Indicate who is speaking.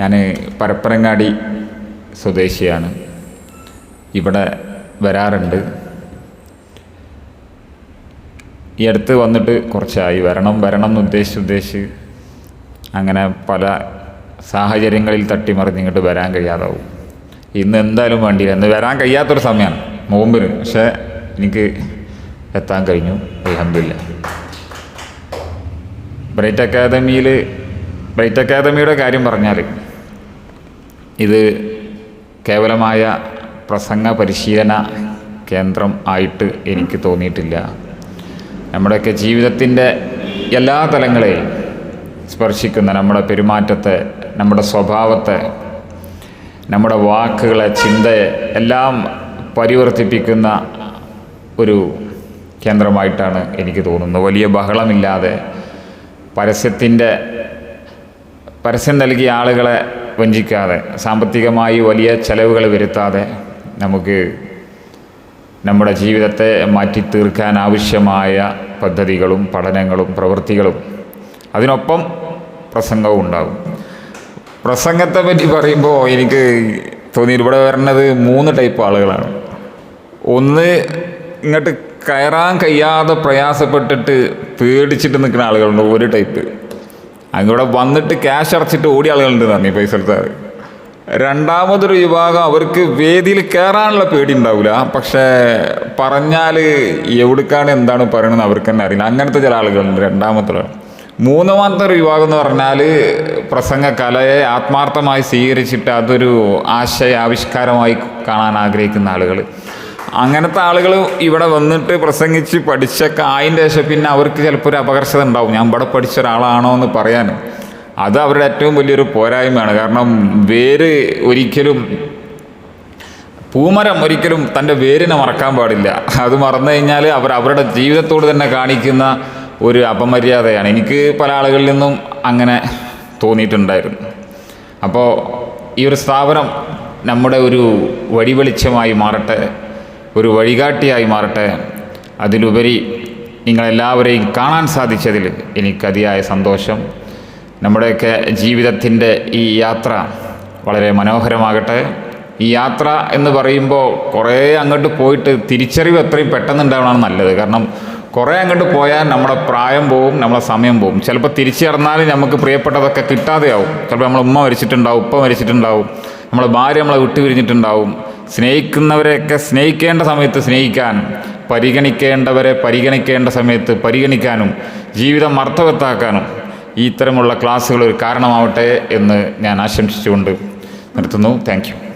Speaker 1: ഞാൻ പരപ്പനങ്ങാടി സ്വദേശിയാണ്. ഇവിടെ വരാറുണ്ട്. ഈ അടുത്ത് വന്നിട്ട് കുറച്ചായി. വരണം വരണം എന്ന് ഉദ്ദേശിച്ച് ഉദ്ദേശിച്ച് അങ്ങനെ പല സാഹചര്യങ്ങളിൽ തട്ടിമറിഞ്ഞ് ഇങ്ങോട്ട് വരാൻ കഴിയാതാവും. ഇന്ന് എന്തായാലും വേണ്ടിയില്ല. ഇന്ന് വരാൻ കഴിയാത്തൊരു സമയമാണ് നോമ്പിന്. പക്ഷേ എനിക്ക് എത്താൻ കഴിഞ്ഞു. അലഹമില്ല ബ്രൈറ്റ് അക്കാദമിയിൽ ബ്രൈറ്റ് അക്കാദമിയുടെ കാര്യം പറഞ്ഞാൽ ഇത് കേവലമായ പ്രസംഗ പരിശീലന കേന്ദ്രം ആയിട്ട് എനിക്ക് തോന്നിയിട്ടില്ല. നമ്മുടെയൊക്കെ ജീവിതത്തിന്റെ എല്ലാ തലങ്ങളെയും സ്പർശിക്കുന്ന നമ്മുടെ പെരുമാറ്റത്തെ നമ്മുടെ സ്വഭാവത്തെ നമ്മുടെ വാക്കുകളെ ചിന്തയെ എല്ലാം പരിവർത്തിപ്പിക്കുന്ന ഒരു കേന്ദ്രമായിട്ടാണ് എനിക്ക് തോന്നുന്നത്. വലിയ ബഹളമില്ലാതെ പരസ്യത്തിന്റെ പരസ്യം നൽകിയ ആളുകളെ വഞ്ചിക്കാതെ സാമ്പത്തികമായി വലിയ ചെലവുകൾ വരുത്താതെ നമുക്ക് നമ്മുടെ ജീവിതത്തെ മാറ്റി തീർക്കാൻ ആവശ്യമായ പദ്ധതികളും പഠനങ്ങളും പ്രവൃത്തികളും അതിനൊപ്പം പ്രസംഗവും ഉണ്ടാകും. പ്രസംഗത്തെ പറ്റി പറയുമ്പോൾ എനിക്ക് തോന്നി ഇവിടെ വരുന്നത് മൂന്ന് ടൈപ്പ് ആളുകളാണ്. ഒന്ന് ഇങ്ങോട്ട് കയറാൻ കഴിയാതെ പ്രയാസപ്പെട്ടിട്ട് പേടിച്ചിട്ട് നിൽക്കുന്ന ആളുകളുണ്ട് ഒരു ടൈപ്പ് അങ്ങോട്ട് വന്നിട്ട് ക്യാഷ് അടച്ചിട്ട് ഓടിയ ആളുകളുണ്ട് പറഞ്ഞു പൈസ എടുത്താൽ രണ്ടാമതൊരു വിഭാഗം അവർക്ക് വേദിയിൽ കയറാനുള്ള പേടി ഉണ്ടാവില്ല പക്ഷേ പറഞ്ഞാൽ എവിടേക്കാണ് എന്താണ് പറയണമെന്ന് അവർക്ക് തന്നെ അറിയില്ല. അങ്ങനത്തെ ചില ആളുകളുണ്ട് രണ്ടാമത്തെ മൂന്നാമത്തെ ഒരു വിഭാഗം എന്ന് പറഞ്ഞാൽ പ്രസംഗ കലയെ ആത്മാർത്ഥമായി സ്വീകരിച്ചിട്ട് അതൊരു ആശയ ആവിഷ്കാരമായി കാണാൻ ആഗ്രഹിക്കുന്ന ആളുകൾ. അങ്ങനത്തെ ആളുകൾ ഇവിടെ വന്നിട്ട് പ്രസംഗിച്ച് പഠിച്ചൊക്കെ ആയതിന്റെ ശേഷം പിന്നെ അവർക്ക് ചിലപ്പോൾ ഒരു അപകർഷത ഉണ്ടാവും. ഞാൻ ഇവിടെ പഠിച്ച ഒരാളാണോ എന്ന് പറയാൻ അത് അവരുടെ ഏറ്റവും വലിയൊരു പോരായ്മയാണ്. കാരണം വേര് ഒരിക്കലും പൂമരം ഒരിക്കലും തന്റെ വേരിനെ മറക്കാൻ പാടില്ല. അത് മറന്നു കഴിഞ്ഞാൽ അവർ അവരുടെ ജീവിതത്തോട് തന്നെ കാണിക്കുന്ന ഒരു അപമര്യാദയാണ്. എനിക്ക് പല ആളുകളിൽ നിന്നും അങ്ങനെ തോന്നിയിട്ടുണ്ടായിരുന്നു. അപ്പോൾ ഈ ഒരു സ്ഥാപനം നമ്മുടെ ഒരു വഴിവെളിച്ചമായി മാറട്ടെ ഒരു വഴികാട്ടിയായി മാറട്ടെ. അതിലുപരി നിങ്ങളെല്ലാവരെയും കാണാൻ സാധിച്ചതിൽ എനിക്കതിയായ സന്തോഷം. നമ്മുടെയൊക്കെ ജീവിതത്തിന്റെ ഈ യാത്ര വളരെ മനോഹരമാകട്ടെ. ഈ യാത്ര എന്ന് പറയുമ്പോൾ കുറേ അങ്ങോട്ട് പോയിട്ട് തിരിച്ചറിവ് എത്രയും പെട്ടെന്ന് ഉണ്ടാവണമെന്ന് നല്ലത്. കാരണം കുറേ അങ്ങോട്ട് പോയാൽ നമ്മുടെ പ്രായം പോവും നമ്മുടെ സമയം പോവും. ചിലപ്പോൾ തിരിച്ചു കടന്നാൽ നമുക്ക് പ്രിയപ്പെട്ടതൊക്കെ കിട്ടാതെയാവും. ചിലപ്പോൾ നമ്മളെ ഉമ്മ മരിച്ചിട്ടുണ്ടാവും ഉപ്പ മരിച്ചിട്ടുണ്ടാവും. നമ്മളെ ഭാര്യ നമ്മളെ വിട്ടുപിരിഞ്ഞിട്ടുണ്ടാവും. സ്നേഹിക്കുന്നവരെയൊക്കെ സ്നേഹിക്കേണ്ട സമയത്ത് സ്നേഹിക്കാൻ പരിഗണിക്കേണ്ടവരെ പരിഗണിക്കേണ്ട സമയത്ത് പരിഗണിക്കാനും ജീവിതം അർത്ഥവത്താക്കാനും ഈ ഇത്തരമുള്ള ക്ലാസ്സുകൾ ഒരു കാരണമാവട്ടെ എന്ന് ഞാൻ ആശംസിച്ചുകൊണ്ട് നിർത്തുന്നു. താങ്ക്